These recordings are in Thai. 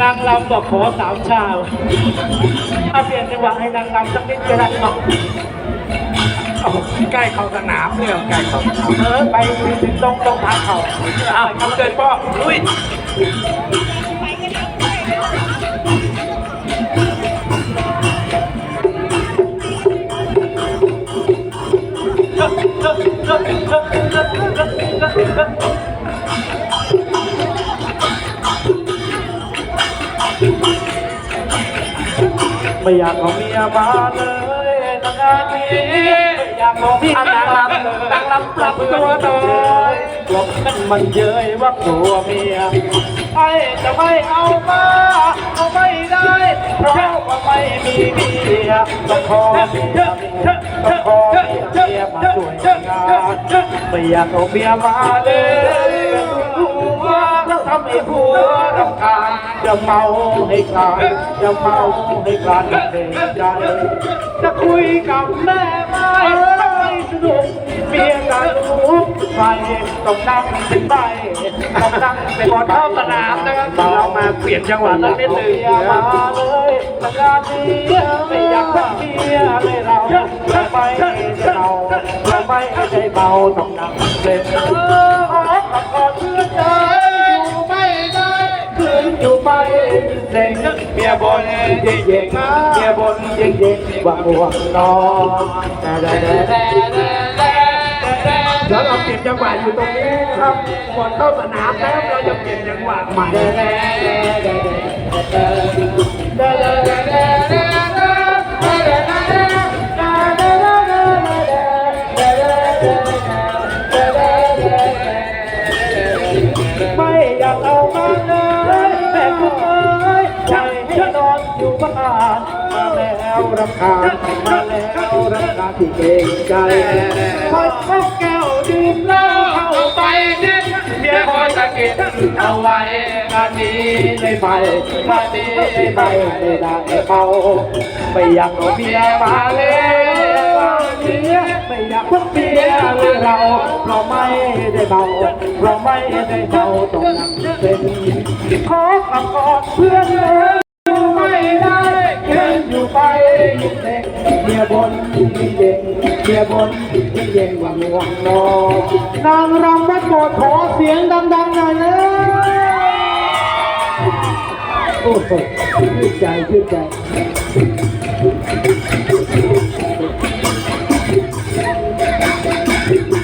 นางรำบอกขอสามชาวเอาเปลี่ยนจังหวะให้นางรำสักนิดก็ได้เนาะใกล้เข้าสนามเนี่ยใกล้เข้าสนามเออไปถึงตรงตรงทางเขาอ้าวทำเกินพ่อลุย ไม่อยากเอาเมียมาเลยนางานนี้อยากเอาพี่นางรำเลยนางรำปรับตัวหน่อยกลัวมันเย้ยว่าตัวเมียไอ้จะไม่เอามาเอาไม่ได้เพราะว่าไม่มีเมียต้องขอเมียต้องขอเมียเมียมาช่วยงานไม่อยากเอาเมียมาเลย ทำให้ผัวรำคาญจะเมาให้กลายจะเมาให้กลายเด็กใจจะคุยกับแม่ไม่ไสนุกเมียกันรู้ไปต้องนั่งเป็นใบต้องนั่งเป็นกอนเข้าสนามนะครับเรามาเปลี่ยนจังหวะสักนิดนึ่งเมียมาเลยทำงานนี้ไม่อยากเมียเลยเราเราไม่ได้เราเราไม่ได้เบาต้องนั่งเป็น เมียบนเย่งเย่งเมียบนเย่งเย่งว่าห่วงนอนแต่แต่แต่แต่แล้วเราเปลี่ยนจังหวะอยู่ตรงนี้นะครับก่อนเข้าสนามแล้วเราจะเปลี่ยนจังหวะใหม่ไม่ บ้านมาแล้วรำคาญมาแล้วรำคาญที่เกรงใจพอพบแก้วดื่มเหล้าเข้าไปนิดเมียคอยตะกิดเอาไว้งานนี้ได้ไปงานนี้ไปไม่ได้เมาไม่อยากเอาเมียมาแล้วเมียไม่อยากพบเมียเลยเราเราไม่ได้เมาเราไม่ได้เมาต้องนั่งเป็นขอคำกอดเพื่อนเลย ยิ่งเมียบนยิ่งเด็กเมียบนยิ่งเย็นกว่าง่วงนอนางรำวัดโบสถ์ขอเสียงดังๆหน่อยเลยโอ้โหชื่นใจชื่นใจ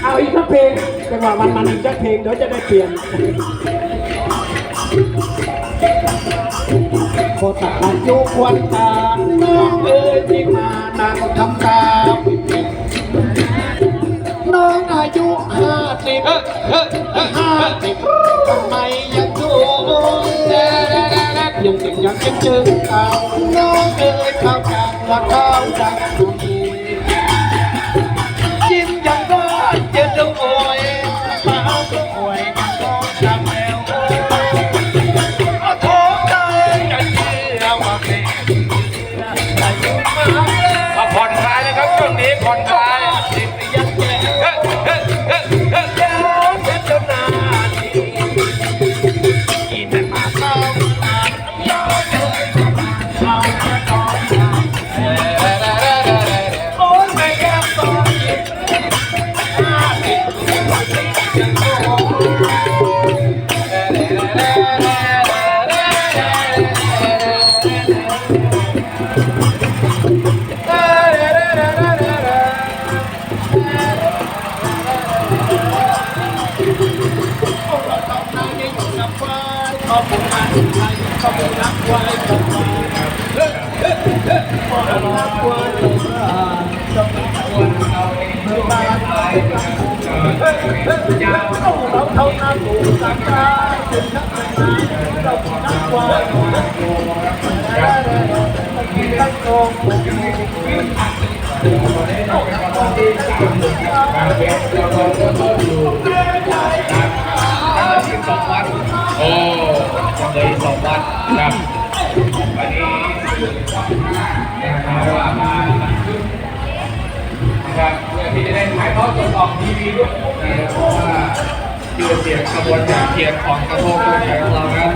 เอาอีกสักเพลงจังหวะมันมันอีกสักเพลงเดี๋ยวจะได้เปลี่ยนโคตรอายุควันตาน้องเอ๋ ยที่มานั่งทำตาน้องอายุห้าสิบห้าสิบทำไมยังอยู่ยังเด็กยังเป็นจึงเอาน้องเอ๋ยเข้าจังละเข้าจังดียิ้มยังก็เจ็บจะโอย อบคุณมาที่ไทยขอบคุณนักวอลเลย์บอลขอบคุณนักวอลเลย์บอลขอบคุณนักวอลเลย์บอลเมืองบ้านไทยอย่าเข้าเราเท่านั้นถูกสังกายถึงนักนายเราคือนักวอลเลย์บอลตั้งกองตั้งกอง เลยสองวันครับวันนี้นะครับว่ามานะครับเพื่อที่จะได้ถ่ายทอดสดออกทีวีด้วยนะครับเพราะว่าชื่อเสียงกระบวนการเขียนของกระทรวงการคลังของเราครับ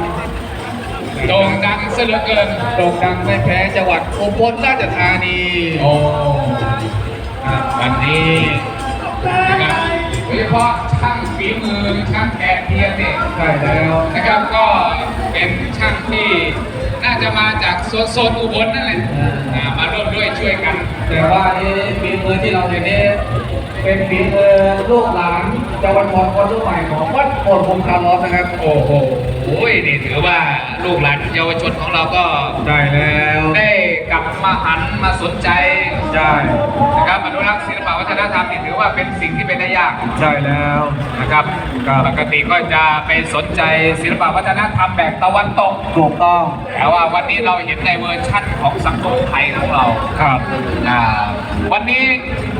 โด่งเสียเหลือเกินโด่งดังไม่แพ้จังหวัดอุบลราชธานีโอ้ครับวันนี้นะครับโดยเฉพาะช่างฝีมือช่างแขกเทียนเนี่ยใช่แล้วนะครับก็ เป็นช่างที่น่าจะมาจากโซนโซนอุบลนั่นแหละอ่ามาร่วมด้วยช่วยกัน แต่ว่านี่ฝีมือที่เราเห็นนี่เป็นฝีมือลูกหลานเยาวชนคนรุ่นใหม่ของวัดโพธิ์พงคารอสนะครับ โอ้โหนี่ถือว่าลูกหลานเยาวชนของเราก็ได้แล้วได้กลับ มาหันมาสนใจใช่นะครับอนุรักษ์ศิลปวัฒนธรรมนี่ถือว่าเป็นสิ่งที่เป็นได้ยากใช่แล้วนะครับครับปกติก็จะไปสนใจศิลปวัฒนธรรมแบบตะวันตกถูกต้องแต่ว่าวันนี้เราเห็นในเวอร์ชั่นของสังคมไทยของเราครับอ่า วันนี้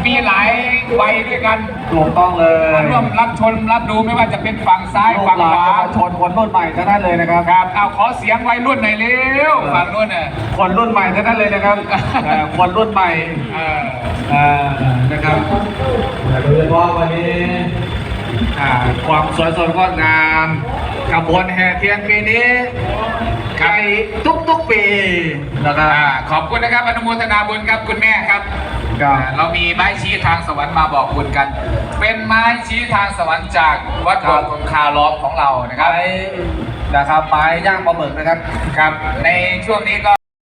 มีหลายวัยด้วยกันถูกต้องเลยมาร่วมรับชมรับดูไม่ว่าจะเป็นฝั่งซ้ายลูฝั่กงหลานขวาเยาวชนคนรุ่นใหม่ทั้งนั้นเลยนะครับครับเอาขอเสียงวัยรุ่นหน่อยเร็วฝั่งนู้นน่ะคนรุ่นใหม่ทั้งนั้นเลยนะครับเอ่อคนรุ่นใหม่เออเอ่อนะครับโดยเฉพาะวันนี้อ่าความสวยสดงดงามขบวนแห่เทียนปีนี้ใครทุกทุกๆปีนะครับอ่าขอบคุณนะครับอนุโมทนาบุญครับคุณแม่ครับ ครับอ่าเรามีไม้ชี้ทางสวรรค์มาบอกบุญกัน เป็นไม้ชี้ทางสวรรค์จากวัดครับบวงคาล้อมของเรานะครับไม้นะครับไม้ย่างปลาหมึกนะครับ ครับ ในช่วงนี้ก็